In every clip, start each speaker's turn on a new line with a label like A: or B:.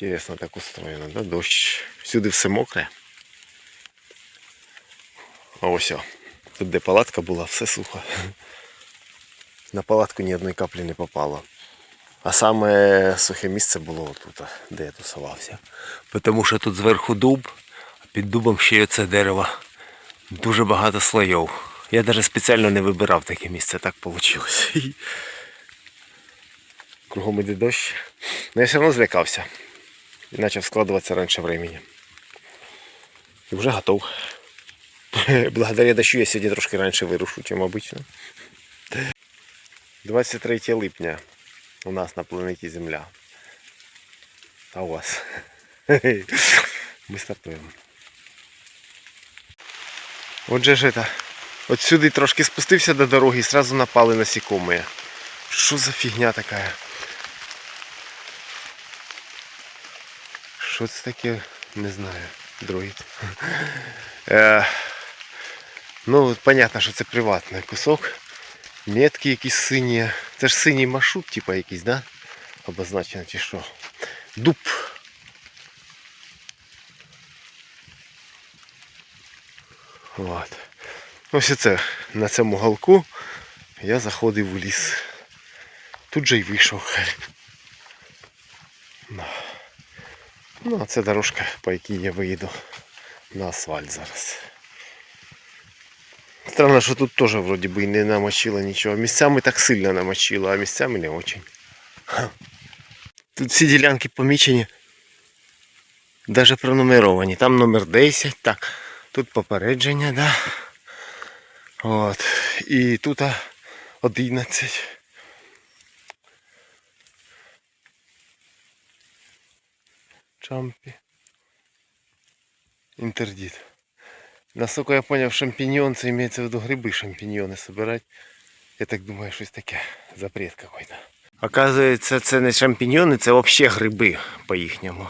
A: Інтересно так устроєно, да? Дощ. Всюди все мокре. А ось. Тут де палатка була, все сухо. На палатку ні одної каплі не попало. А саме сухе місце було отут, де я тусувався. Тому що тут зверху дуб, а під дубом ще й оце дерево. Дуже багато слоїв. Я навіть спеціально не вибирав таке місце, так вийшло. Кругом іде дощ. Но я все одно злякався. І почав складуватися раніше времени. І вже готов. Благодаря дощу я сьогодні трошки раніше вирушу, ніж обично. 23 липня у нас на планеті Земля. А у вас? Ми стартуємо. Отже ж это. От сюди трошки спустився до дороги і сразу напали насекомые. Що за фігня така? Що це таке? Не знаю. Дроїд. Е, ну, понятно, що це приватний кусок. Метки якісь сині. Це ж синій маршрут, типа якийсь, да? Обозначено чи що. Дуб. От. Ось це на цьому галку я заходив у ліс. Тут же й вийшов. Ну. Ну, а це дорожка, по якій я виїду на асфальт зараз. Странно, що тут теж вроді би не намочило нічого. Місцями так сильно намочило, а місцями не очень. Тут всі ділянки помічені. Даже пронумеровані. Там номер 10, так. Тут попередження, да. От. І тут а, 11. Чампі. Интердит. Насколько я понял, шампиньон, це имеется в виду грибы шампиньоны собирать. Я так думаю, щось таке. Запрет какой-то. Оказується, це не шампіньйони, це взагалі гриби по-їхньому.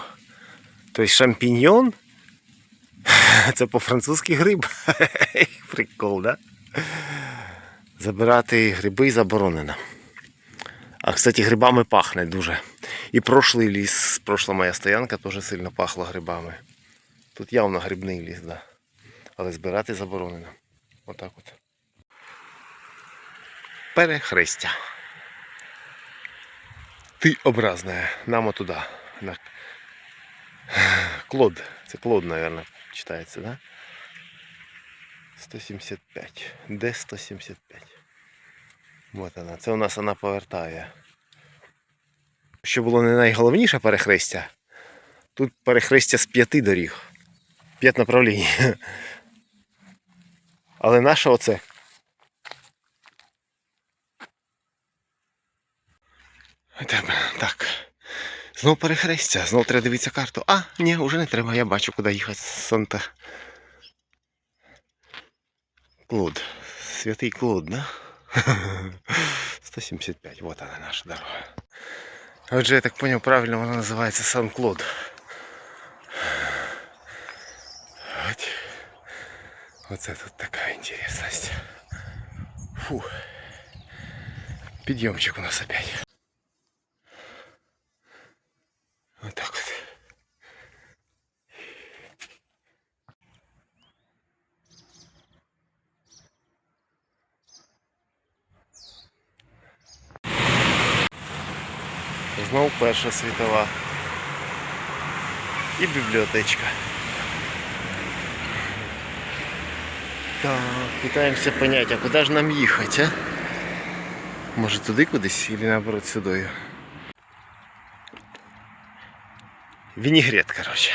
A: Тобто шампіньйон це по-французьки гриб. Прикол, да? Забирати гриби заборонено. А кстати, грибами пахне дуже. І прошлий ліс, прошла моя стоянка теж сильно пахла грибами. Тут явно грибний ліс, да. Але збирати заборонено. Отак от. Перехрестя. Ти образная. Нам отуда. На... Клод. Це Клод, наверное, читається, да? 175. Де 175? Вот вона. Це у нас вона повертає. Що було не найголовніше перехрестя. Тут перехрестя з п'яти доріг. П'ять направлень. Але наше оце. Так. Знов перехрестя, знов треба дивитися карту. А, ні, вже не треба, я бачу, куди їхати Санта. Клод. Святий Клод, да? 175, вот она наша дорога. Отже, я так понял, правильно вона називається Сан-Клод. От. Оце тут така інтересність. Фу. Підйомчик у нас опять. Вот так Знов перша світова. І бібліотечка. Так, питаємося понять, а куди ж нам їхати, а? Може туди кудись, или наоборот сюди? Вінігрет, короче.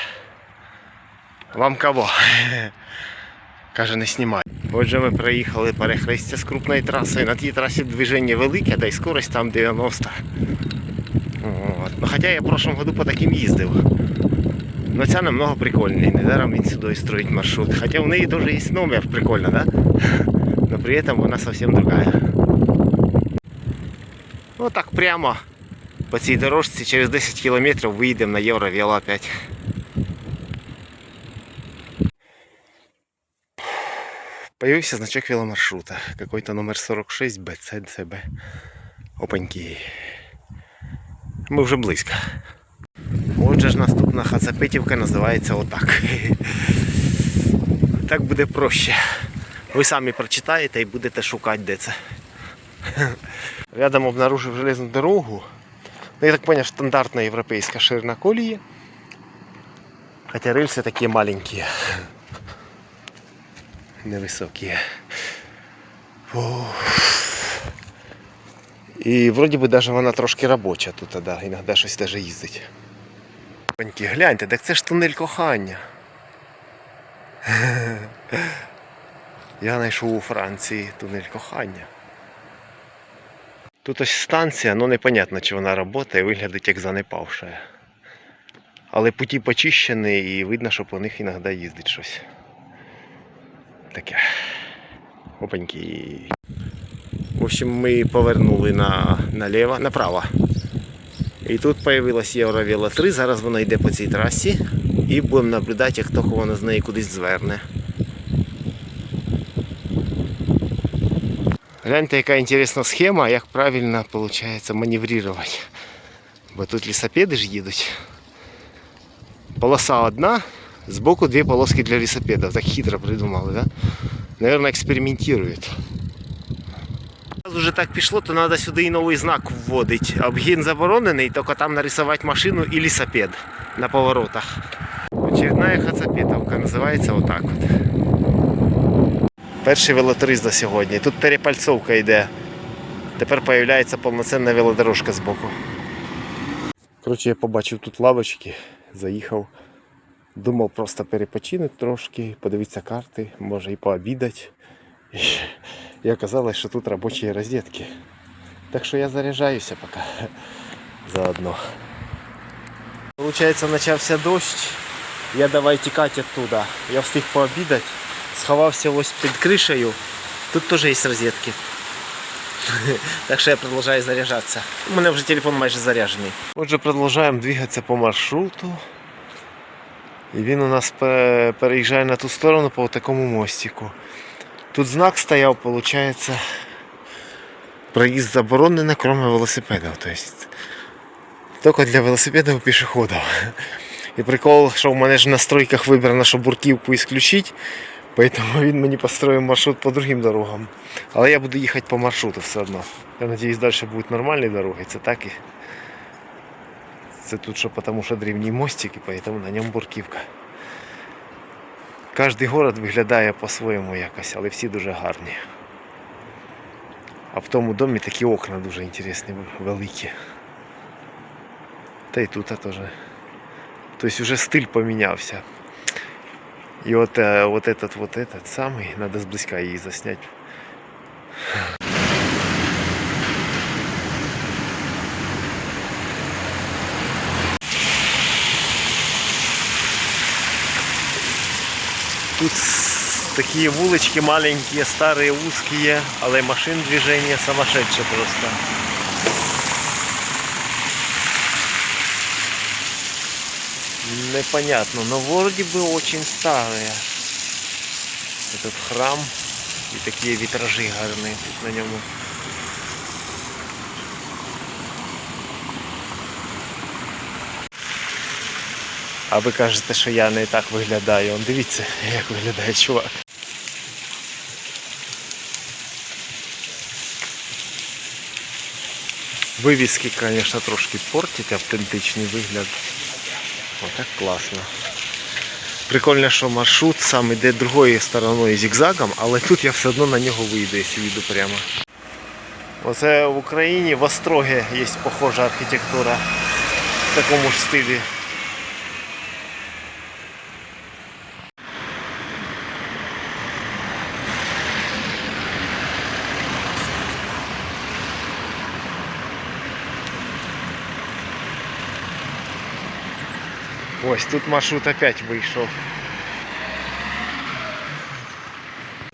A: Вам кого? Каже, не знімай. Отже, ми проїхали перехрестя з крупної траси. На тій трасі движення велике, да й скорость там 90. От. Ну, хоча я в прошлом году по таким їздив. Но ця намного прикольнее. Недаром він сюди строїть маршрут. Хоча в неї теж є номер, прикольно, да? Но при этом вона совсем другая. Ну так прямо по цій дорожці через 10 кілометрів виїдемо на Євровіло опять. Появился значок веломаршрута. Какой-то номер 46 БЦЦБ. Опаньки. Ми вже близько. Отже ж наступна Хацапетівка називається отак. Так буде проще. Ви самі прочитаєте і будете шукати, де це. Рядом обнаружив железну дорогу. Ну, я так понял, стандартная европейская ширина колеи. Хотя рельсы такие маленькие. Невысокие. Фух. І вроді би даже вона трошки робоча тут, да, іноді щось даже їздить. Паньки, гляньте, так це ж тунель кохання. Я знайшов у Франції тунель кохання. Тут ось станція, ну непонятно, чи вона працює, виглядить як занепавша. Але путі почищені і видно, що по них іноді їздить щось. Таке. Опаньки. В общем, ми повернули на, наліво, направо. І тут з'явилась Євровіла 3, зараз вона йде по цій трасі і будемо наблюдати, як тільки вона з неї кудись зверне. Гляньте, яка інтересна схема, як правильно виходить маневрувати. Бо тут лісопеди ж їдуть. Полоса одна, збоку дві полоски для лісопедів. Так хитро придумали, да? Наверное, експериментують. Раз уже так пішло, то треба сюди і новий знак вводити. Обгін заборонений, тільки там нарисувати машину і лісопед на поворотах. Очередная хацапетовка називається отак от. Перший велотурист за сьогодні. Тут перепальцовка йде. Тепер з'являється повноцінна велодорожка з боку. Коротше, я побачив тут лавочки, заїхав. Думав просто перепочинути трошки, подивитися карти, може і пообідати. І оказалось, що тут робочі розетки. Так що я заряджаюся поки заодно. Получається, почався дощ. Я давай тікати оттуда. Я встиг пообідати. Сховався ось під кришею. Тут теж є розетки. Так що я продовжую заряджатися. У мене вже телефон майже заряджений. Отже, продовжуємо двигатися по маршруту. І він у нас пе- переїжджає на ту сторону по такому мостику. Тут знак стояв, виходить, проїзд заборонений, крім велосипедів. Тільки для велосипедів і пішоходів. І прикол, що в мене ж в настройках вибрано, що бурківку ісключити, поэтому він мені построїв маршрут по другим дорогам. Але я буду їхати по маршруту все одно. Я сподіваюся, далі будуть нормальні дороги, це так і. Це тут що, тому що древній мостик, і поэтому на ньому бурківка. Кожний город виглядає по-своєму якось, але всі дуже гарні. А в тому домі такі окна дуже інтересні, великі. Та й тут теж. Тобто вже стиль помінявся. І от, е, от этот, вот этот самий, треба зблизька її засняти. Тут с- такие вулички маленькие, старые, узкие, але машин движение сумасшедшее просто. Непонятно, но вроде бы очень старые. Этот храм и такие витражи гарные тут на ньому. А ви кажете, що я не так виглядаю. Он дивіться, як виглядає чувак. Вивіски, звісно, трошки портять автентичний вигляд. Отак класно. Прикольно, що маршрут сам іде другою стороною зігзагом, але тут я все одно на нього вийду, якщо йду прямо. Оце в Україні в Острогі є похожа архітектура в такому ж стилі. Ось тут маршрут опять вийшов.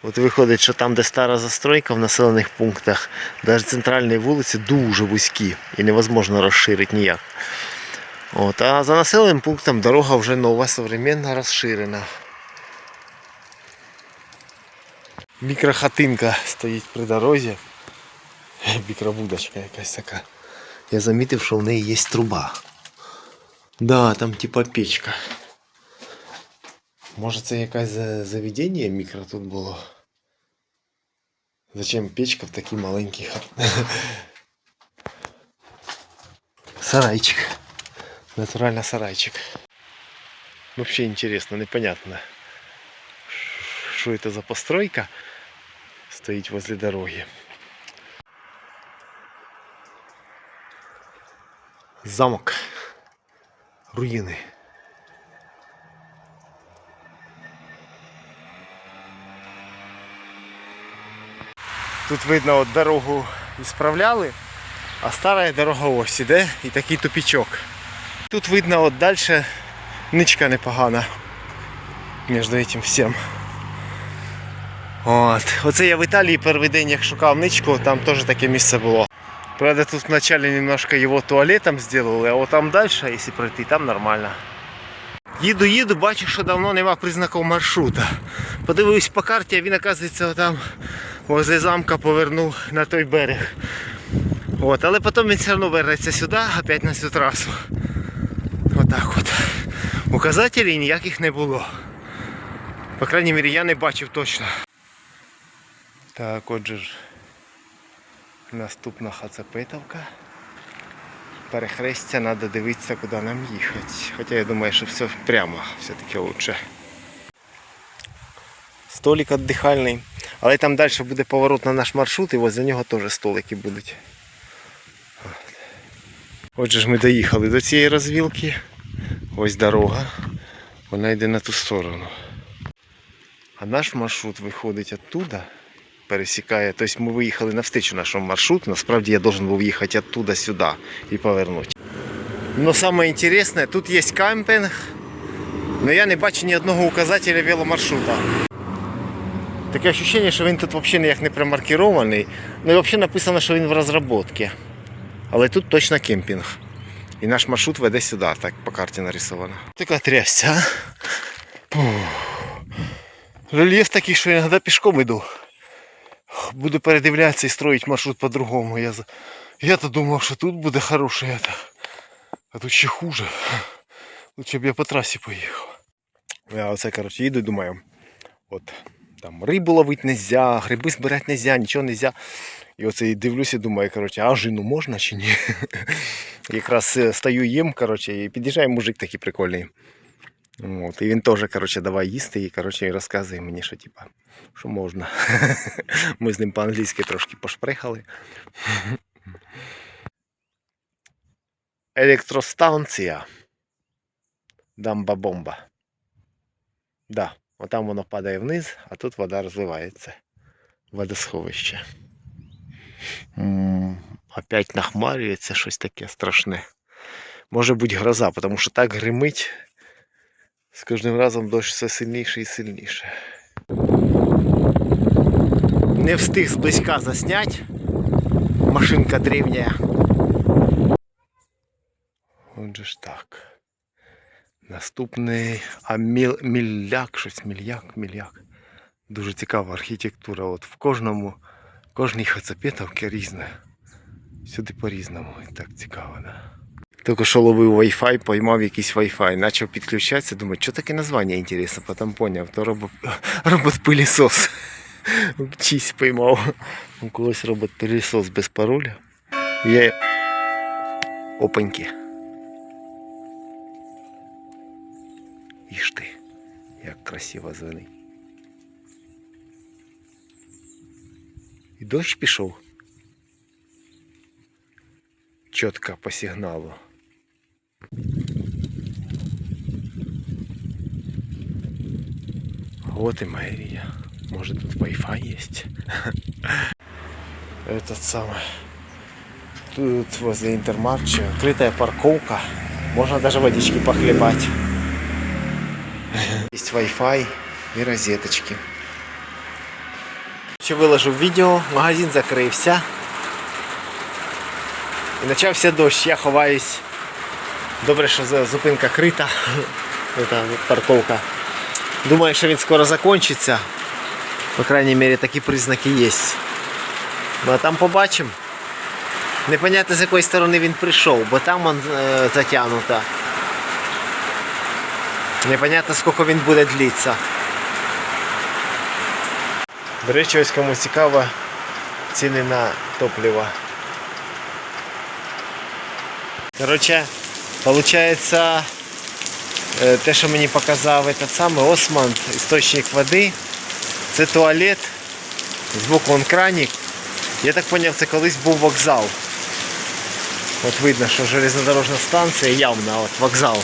A: От виходить, що там, де стара застройка в населених пунктах, навіть центральні вулиці дуже вузькі і невозможно розширити ніяк. От, а за населеним пунктом дорога вже нова, современна, розширена. Мікрохатинка стоїть при дорозі. Мікробудочка якась така. Я замітив, що в неї є труба. Да, там типа печка. Може це якесь за- заведення мікро тут було? Зачем печка в такій маленькій хат? Сарайчик. Натурально сарайчик. Вообще интересно, непонятно. Что это за постройка стоит возле дороги. Замок. Руїни. Тут видно, от дорогу ісправляли, а стара дорога ось іде і такий тупічок. Тут видно от далі ничка непогана між этим всім. От. Оце я в Італії перший день як шукав ничку, там теж таке місце було. Правда, тут вначале немножко його туалетом сделали, а от там далі, якщо пройти, там нормально. Їду, їду, бачу, що давно нема признаків маршрута. Подивився по карті, а він, оказується, там возле замка повернув на той берег. От, але потім він все одно вернеться сюди, опять на цю трасу. Отак от. Указателів ніяких не було. По крайній мірі, я не бачив точно. Так, отже ж. Наступна хацапетовка. Перехрестя, треба дивитися, куди нам їхати. Хоча я думаю, що все прямо все-таки лучше. Столик віддихальний. Але там далі буде поворот на наш маршрут і возле нього теж столики будуть. Отже ж ми доїхали до цієї розвілки. Ось дорога. Вона йде на ту сторону. А наш маршрут виходить оттуда, пересікає. Тобто ми виїхали навстрічу нашому маршруту. Насправді я должен був їхати оттуда сюди і повернути. Но саме інтересне, тут є кемпінг, але я не бачу ні одного указателя веломаршрута. Таке відчуття, що він тут взагалі ніяк не промаркірований. Ну і взагалі написано, що він в розробці. Але тут точно кемпінг. І наш маршрут веде сюди, так по карті нарисовано. Така трясця. а? Рельєф такий, що я іноді пішком іду. Буду передивлятися і строїть маршрут по-другому. Я, я-то думав, що тут буде хороше, а тут ще хуже. Лучше б я по трасі поїхав. Я оце, коротше, їду і думаю, от там рибу ловити нельзя, гриби збирати нельзя, нічого нельзя. І оце і дивлюся думаю, коротше, а жину можна чи ні? Якраз е, стою їм, коротше, і під'їжджає мужик такий прикольний. От, і він теж, коротше, давай їсти і коротше, розказує мені, що типа, що можна. Ми з ним по-англійськи трошки пошпрехали. Електростанція. Дамба-бомба. Да, отам воно падає вниз, а тут вода розливається. Водосховище. Опять нахмарюється щось таке страшне. Може бути гроза, тому що так гримить. З кожним разом дощ все сильніше і сильніше. Не встиг зблизька заснять. Машинка древня. Отже ж так. Наступний а міл, міляк, щось міляк, міляк. Дуже цікава архітектура. От в кожному, кожній хацапетовці різне. Сюди по-різному. І так цікаво, да. Тільки що ловив Wi-Fi, поймав якийсь Wi-Fi, почав підключатися, думаю, що таке названня інтересне, потім поняв, то робот, робот-пилісос. Чись поймав. У когось робот-пилісос без пароля. Я... Опаньки. Іж ти, як красиво звенить. І дощ пішов. Чітко по сигналу. Вот и мэрия. Может тут Wi-Fi есть? Этот самый. Тут возле Интермарча открытая парковка. Можно даже водички похлебать. Есть Wi-Fi и розеточки. Ще виложив відео, магазин закрився. І почався дощ, я ховаюсь. Добре, що зупинка крита. Це парковка. Думаю, що він скоро закінчиться. По крайней мере, такі признаки є. Ну а там побачимо. Непонятно з якої сторони він прийшов, бо там он е, затягнуто. Непонятно, скільки він буде длитися. До речі, ось кому цікаво ціни на топливо. Короче, получается, е, те, що мені показав этот самий Осман, істочник води, це туалет, збоку он краник. Я так зрозумів, це колись був вокзал. От видно, що железнодорожна станція явно, от вокзал.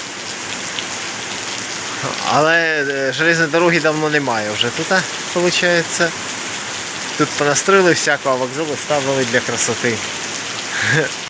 A: Але е, железної дороги давно немає вже тут, виходить. Тут понастроили всякого, а вокзали ставили для красоти.